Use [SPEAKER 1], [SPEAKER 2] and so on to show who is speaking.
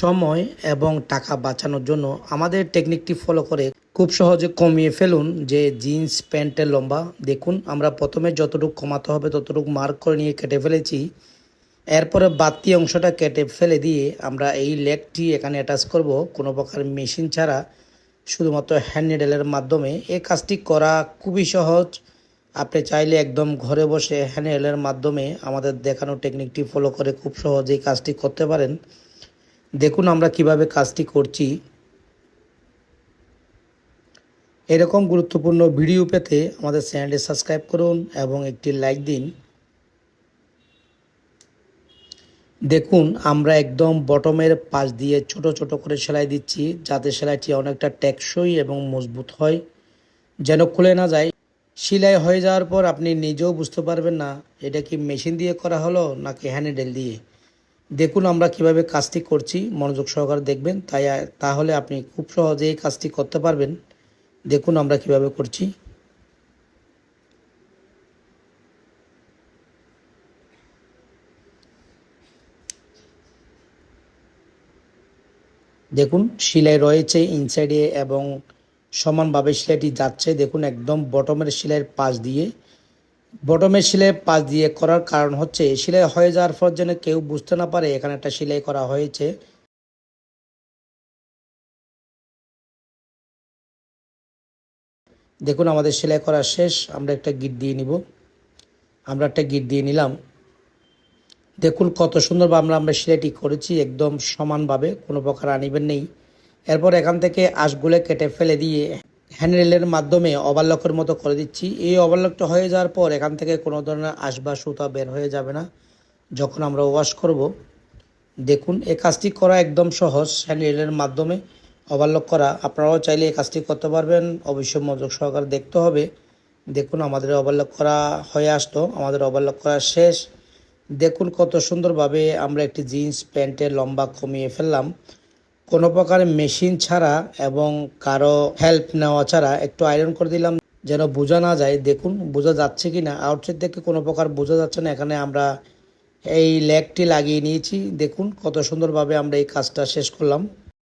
[SPEAKER 1] সময় এবং টাকা বাঁচানোর জন্য আমাদের টেকনিকটি ফলো করে খুব সহজে কমিয়ে ফেলুন যে জিন্স প্যান্টের লম্বা। দেখুন, আমরা প্রথমে যতটুকু কমাতে হবে ততটুকু মার্ক করে নিয়ে কেটে ফেলেছি। এরপরে বাড়তি অংশটা কেটে ফেলে দিয়ে আমরা এই লেগটি এখানে অ্যাটাচ করব। কোনো প্রকার মেশিন ছাড়া, শুধুমাত্র হ্যান্ড নিডেলের মাধ্যমে। এই কাজটি করা খুবই সহজ। আপনি চাইলে একদম ঘরে বসে হ্যান্ড নিডেলের মাধ্যমে আমাদের দেখানো টেকনিকটি ফলো করে খুব সহজেই কাজটি করতে পারেন। দেখুন আমরা কীভাবে কাজটি করছি। এরকম গুরুত্বপূর্ণ ভিডিও পেতে আমাদের চ্যানেলটি সাবস্ক্রাইব করুন এবং একটি লাইক দিন। দেখুন, আমরা একদম বটমের পাশ দিয়ে ছোট ছোট করে সেলাই দিচ্ছি যাতে সেলাইটি অনেকটা টেকসই এবং মজবুত হয়। যেন খুলে না যায়। সেলাই হয়ে যাওয়ার পর আপনি নিজেও বুঝতে পারবেন না, এটা কি মেশিন দিয়ে করা হলো নাকি হ্যান্ডেল দিয়ে। দেখুন আমরা কীভাবে কাজটি করছি, মনোযোগ সহকারে দেখবেন। তাই, তাহলে আপনি খুব সহজেই কাজটি করতে পারবেন। দেখুন আমরা কীভাবে করছি। দেখুন, সেলাই রয়েছে ইনসাইডে এবং সমানভাবে সেলাইটি যাচ্ছে। দেখুন, একদম বটমের সেলাইয়ের পাশ দিয়ে। বটমের সেলাই পাশ দিয়ে করার কারণ হচ্ছে, সেলাই হয়ে যাওয়ার পর যেন কেউ বুঝতে না পারে এখানে একটা সেলাই করা হয়েছে। দেখুন, আমাদের সেলাই করা শেষ। আমরা একটা গিট দিয়ে নিব। আমরা একটা গিট দিয়ে নিলাম। দেখুন, কত সুন্দরভাবে আমরা আমরা সেলাইটি করেছি, একদম সমানভাবে, কোনো প্রকার আনিবেন নেই। এরপর এখান থেকে আঁশগুলো কেটে ফেলে দিয়ে হ্যান্ডরেলের মাধ্যমে ওভারলকের মতো করে দিচ্ছি। এই ওভারলকটা হয়ে যাওয়ার পর এখান থেকে কোনো ধরনের আঁশ বা সুতা বের হয়ে যাবে না, যখন আমরা ওয়াশ করব। দেখুন, এই কাজটি করা একদম সহজ হ্যান্ডরেলের মাধ্যমে ওভারলক করা। আপনারাও চাইলে এই কাজটি করতে পারবেন, অবশ্যই মনোযোগ সহকারে দেখতে হবে। দেখুন, আমাদের ওভারলক করা হয়ে আসতো আমাদের ওভারলক করা শেষ। দেখুন, কত সুন্দরভাবে আমরা একটি জিন্স প্যান্টের লম্বা কমিয়ে ফেললাম। কোনো প্রকার মেশিন ছাড়া এবং কারও হেল্প নেওয়া ছাড়া একটু আয়রন করে দিলাম যেন বোঝা না যায়। দেখুন, বোঝা যাচ্ছে কি না আউটসাইড থেকে কোনো প্রকার বোঝা যাচ্ছে না। এখানে আমরা এই লেগটি লাগিয়ে নিয়েছি। দেখুন, কত সুন্দরভাবে আমরা এই কাজটা শেষ করলাম।